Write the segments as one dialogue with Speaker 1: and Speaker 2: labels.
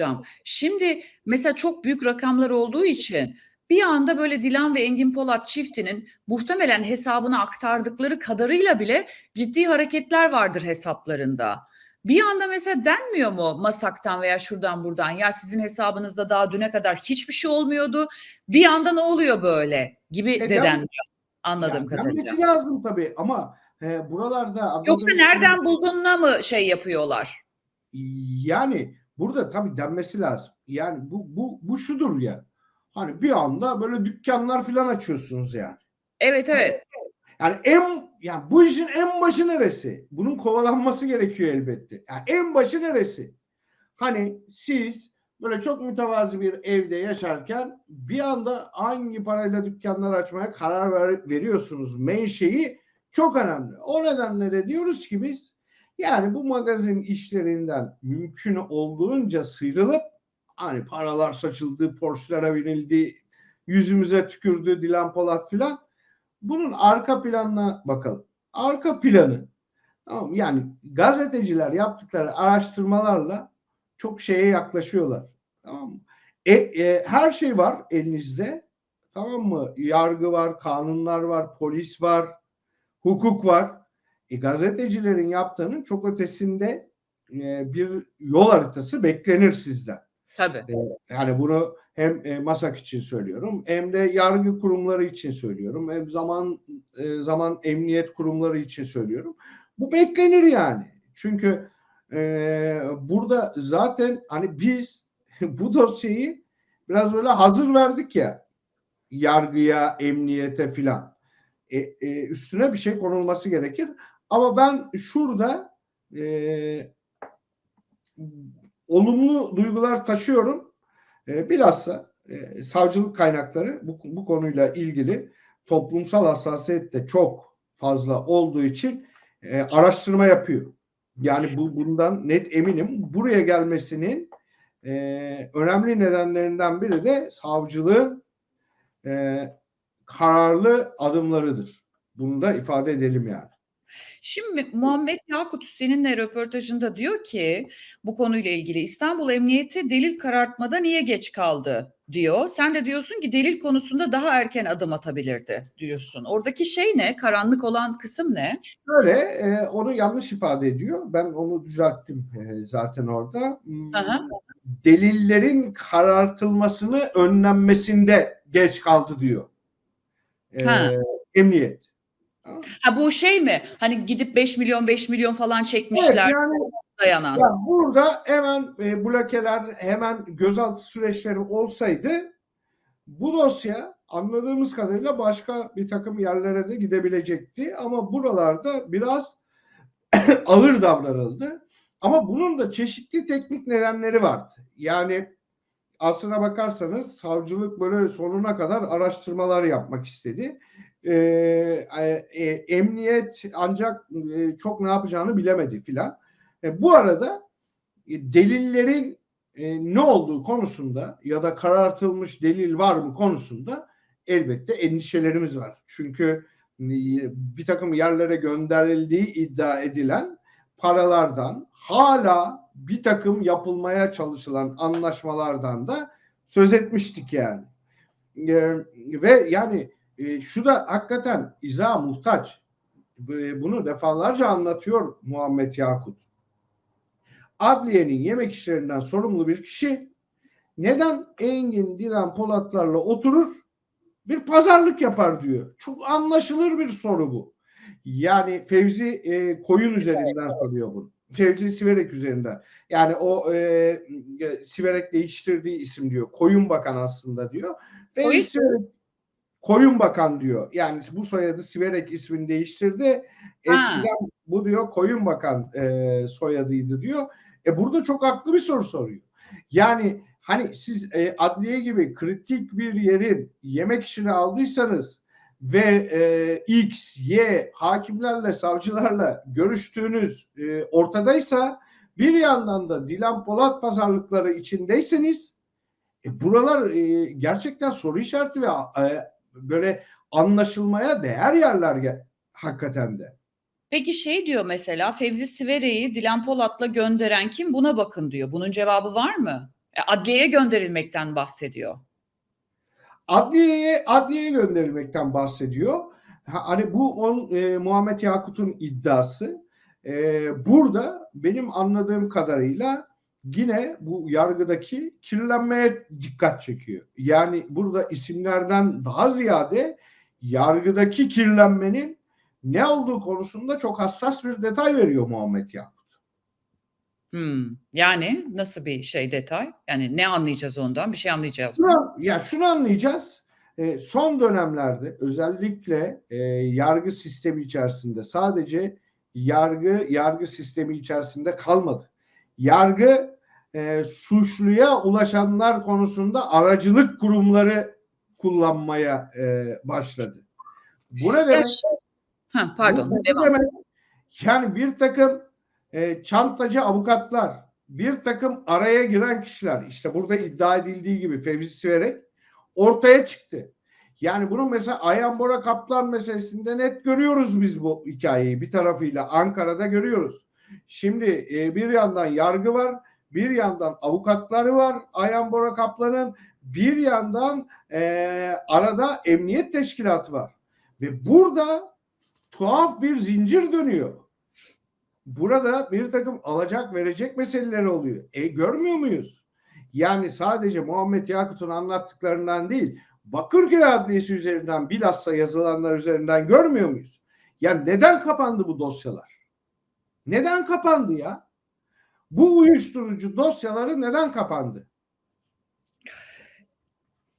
Speaker 1: Hocam, şimdi mesela çok büyük rakamlar olduğu için bir anda böyle Dilan ve Engin Polat çiftinin muhtemelen hesabına aktardıkları kadarıyla bile ciddi hareketler vardır hesaplarında. Bir anda mesela denmiyor mu Masak'tan veya şuradan buradan ya sizin hesabınızda daha düne kadar hiçbir şey olmuyordu. Bir anda ne oluyor böyle gibi
Speaker 2: E,
Speaker 1: de
Speaker 2: den-
Speaker 1: denmiyor anladığım
Speaker 2: Yani
Speaker 1: kadarıyla.
Speaker 2: denmesi lazım tabii ama e, buralarda
Speaker 1: Yoksa nereden bulduğuna mı şey yapıyorlar?
Speaker 2: Yani burada tabii denmesi lazım. Yani bu bu bu şudur ya. Hani bir anda böyle dükkanlar falan açıyorsunuz yani.
Speaker 1: Evet evet.
Speaker 2: Yani en yani bu işin en başı neresi? Bunun kovalanması gerekiyor elbette. Yani en başı neresi? Hani siz böyle çok mütevazi bir evde yaşarken bir anda hangi parayla dükkanlar açmaya karar ver- veriyorsunuz? Menşei çok önemli. O nedenle de diyoruz ki biz yani bu magazin işlerinden mümkün olduğunca sıyrılıp hani paralar saçıldı, Porsche'lara binildi, yüzümüze tükürdü Dilan Polat filan. Bunun arka planına bakalım. Arka planı tamam yani gazeteciler yaptıkları araştırmalarla çok şeye yaklaşıyorlar. Tamam mı? E, e, her şey var elinizde. Tamam mı? Yargı var, kanunlar var, polis var, hukuk var. E, gazetecilerin yaptığının çok ötesinde e, bir yol haritası beklenir sizden.
Speaker 1: Tabii.
Speaker 2: Yani bunu hem e, MASAK için söylüyorum hem de yargı kurumları için söylüyorum. Hem zaman e, zaman emniyet kurumları için söylüyorum. Bu beklenir yani. Çünkü e, burada zaten hani biz bu dosyayı biraz böyle hazır verdik ya yargıya, emniyete filan. E, e, üstüne bir şey konulması gerekir. Ama ben şurada e, olumlu duygular taşıyorum. E, bilhassa e, savcılık kaynakları bu, bu konuyla ilgili toplumsal hassasiyet de çok fazla olduğu için e, araştırma yapıyor. Yani bu bundan net eminim. Buraya gelmesinin e, önemli nedenlerinden biri de savcılığın e, kararlı adımlarıdır. Bunu da ifade edelim yani.
Speaker 1: Şimdi Muhammed Yakut seninle röportajında diyor ki bu konuyla ilgili İstanbul Emniyeti delil karartmada niye geç kaldı diyor. Sen de diyorsun ki delil konusunda daha erken adım atabilirdi diyorsun. Oradaki şey ne? Karanlık olan kısım ne?
Speaker 2: Şöyle e, onu yanlış ifade ediyor. Ben onu düzelttim e, zaten orada. Hmm,
Speaker 1: Aha.
Speaker 2: Delillerin karartılmasını önlenmesinde geç kaldı diyor. E,
Speaker 1: Ha.
Speaker 2: emniyet.
Speaker 1: Ha bu şey mi? Hani gidip 5 milyon 5 milyon falan
Speaker 2: Evet,
Speaker 1: çekmişler
Speaker 2: yani
Speaker 1: dayanan.
Speaker 2: Ya burada hemen e, blokeler, hemen gözaltı süreçleri olsaydı bu dosya anladığımız kadarıyla başka bir takım yerlere de gidebilecekti. Ama buralarda biraz ağır davranıldı. Ama bunun da çeşitli teknik nedenleri vardı. Yani aslına bakarsanız savcılık böyle sonuna kadar araştırmalar yapmak istedi. Ee, e, emniyet ancak e, çok ne yapacağını bilemedi filan. E, bu arada e, delillerin e, ne olduğu konusunda ya da karartılmış delil var mı konusunda elbette endişelerimiz var. Çünkü e, bir takım yerlere gönderildiği iddia edilen paralardan hala bir takım yapılmaya çalışılan anlaşmalardan da söz etmiştik yani. E, ve yani e, şu da hakikaten izah muhtaç. E, bunu defalarca anlatıyor Muhammed Yakut adliyenin yemek işlerinden sorumlu bir kişi neden Engin Dilan Polatlarla oturur bir pazarlık yapar diyor. Çok anlaşılır bir soru bu. Yani Fevzi e, Koyun üzerinden soruyor bunu. Fevzi Siverek üzerinden. Yani o e, Siverek değiştirdiği isim diyor. Koyun Bakan aslında diyor. Fevzi Siverek Koyun Bakan diyor. Yani bu soyadı Siverek ismini değiştirdi. Eskiden bu diyor Koyun Bakan e, soyadıydı diyor. E burada çok haklı bir soru soruyor. Yani hani siz e, adliye gibi kritik bir yerin yemek işini aldıysanız ve e, X, Y hakimlerle, savcılarla görüştüğünüz e, ortadaysa bir yandan da Dilan Polat pazarlıkları içindeyseniz e, buralar e, gerçekten soru işareti ve e, böyle anlaşılmaya değer yerler hakikaten de.
Speaker 1: Peki şey diyor mesela Fevzi Sivere'yi Dilan Polat'la gönderen kim? Buna bakın diyor. Bunun cevabı var mı? E, Adliyeye gönderilmekten bahsediyor.
Speaker 2: Adliyeye, adliyeye gönderilmekten bahsediyor. Ha, Hani bu on, e, Muhammed Yakut'un iddiası. E, burada benim anladığım kadarıyla yine bu yargıdaki kirlenmeye dikkat çekiyor. Yani burada isimlerden daha ziyade yargıdaki kirlenmenin ne olduğu konusunda çok hassas bir detay veriyor Muhammed Yakut.
Speaker 1: Hmm. Yani nasıl bir şey detay? Yani ne anlayacağız ondan? Bir şey anlayacağız mı?
Speaker 2: Şunu, ya şunu anlayacağız. E, son dönemlerde özellikle e, yargı sistemi içerisinde sadece yargı yargı sistemi içerisinde kalmadı. Yargı e, suçluya ulaşanlar konusunda aracılık kurumları kullanmaya e, başladı. Bu ne demek?
Speaker 1: şey- Ha, pardon.
Speaker 2: Bu
Speaker 1: devam.
Speaker 2: demek? Yani bir takım e, çantacı avukatlar, bir takım araya giren kişiler, işte burada iddia edildiği gibi Fevzi Siverek ortaya çıktı. Yani bunu mesela Ayhan Bora Kaplan meselesinde net görüyoruz biz bu hikayeyi. Bir tarafıyla Ankara'da görüyoruz. Şimdi e, bir yandan yargı var, bir yandan avukatları var Ayhan Bora Kaplan'ın, bir yandan e, arada emniyet teşkilatı var. Ve burada tuhaf bir zincir dönüyor. Burada bir takım alacak verecek meseleleri oluyor. E görmüyor muyuz? Yani sadece Muhammed Yakut'un anlattıklarından değil, Bakırköy Adliyesi üzerinden bilhassa yazılanlar üzerinden görmüyor muyuz? Ya neden kapandı bu dosyalar? Neden kapandı ya? Bu uyuşturucu dosyaları neden kapandı?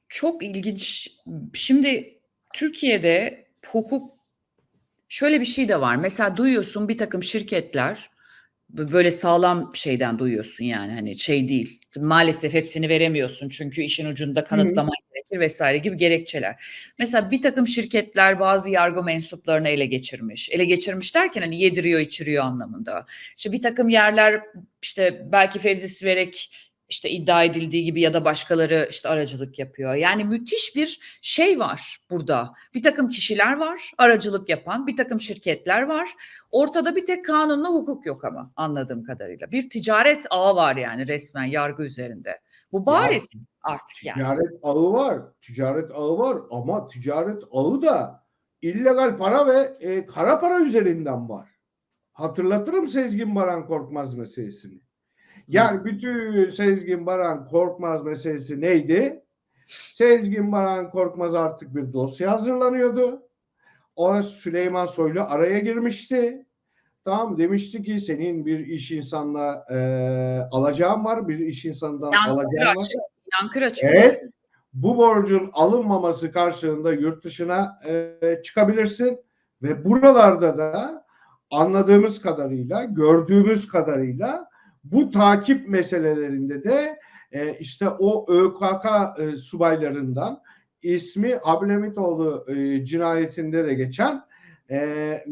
Speaker 1: Çok ilginç. Şimdi Türkiye'de hukuk şöyle bir şey de var. Mesela duyuyorsun bir takım şirketler böyle sağlam şeyden duyuyorsun yani hani şey değil. Maalesef hepsini veremiyorsun çünkü işin ucunda kanıtlaman gerekir vesaire gibi gerekçeler. Mesela bir takım şirketler bazı yargı mensuplarını ele geçirmiş. Ele geçirmiş derken hani yediriyor içiriyor anlamında. İşte bir takım yerler işte belki Fevzi Siverek işte iddia edildiği gibi ya da başkaları işte aracılık yapıyor. Yani müthiş bir şey var burada. Bir takım kişiler var aracılık yapan, bir takım şirketler var. Ortada bir tek kanunla hukuk yok ama anladığım kadarıyla. Bir ticaret ağı var yani resmen yargı üzerinde. Bu bariz artık yani.
Speaker 2: Ticaret ağı var. Ticaret ağı var ama ticaret ağı da illegal para ve e, kara para üzerinden var. Hatırlatırım Sezgin Baran Korkmaz meselesini. Yani bütün Sezgin Baran Korkmaz meselesi neydi? Sezgin Baran Korkmaz artık bir dosya hazırlanıyordu. O Süleyman Soylu araya girmişti. Tamam demişti ki senin bir iş insanla e, alacağın var, bir iş insanından
Speaker 1: Yankı
Speaker 2: alacağın var.
Speaker 1: Açık, yankı açık.
Speaker 2: Evet. Bu borcun alınmaması karşılığında yurt dışına e, çıkabilirsin ve buralarda da anladığımız kadarıyla, gördüğümüz kadarıyla bu takip meselelerinde de e, işte o ÖKK e, subaylarından ismi Ablemitoğlu e, cinayetinde de geçen e, e,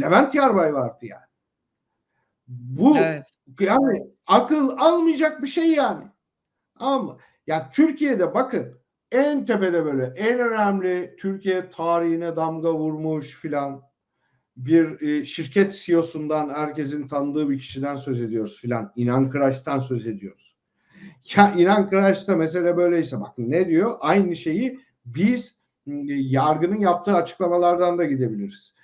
Speaker 2: Levent Yarbay vardı yani. Bu
Speaker 1: Evet.
Speaker 2: yani akıl almayacak bir şey yani. Ama ya Türkiye'de bakın en tepede böyle en önemli Türkiye tarihine damga vurmuş filan bir e, şirket CEO'sundan herkesin tanıdığı bir kişiden söz ediyoruz filan. İnan Kıraç'tan söz ediyoruz. Ya İnan Kıraç'ta mesele böyleyse bakın ne diyor? Aynı şeyi biz yargının yaptığı açıklamalardan da gidebiliriz.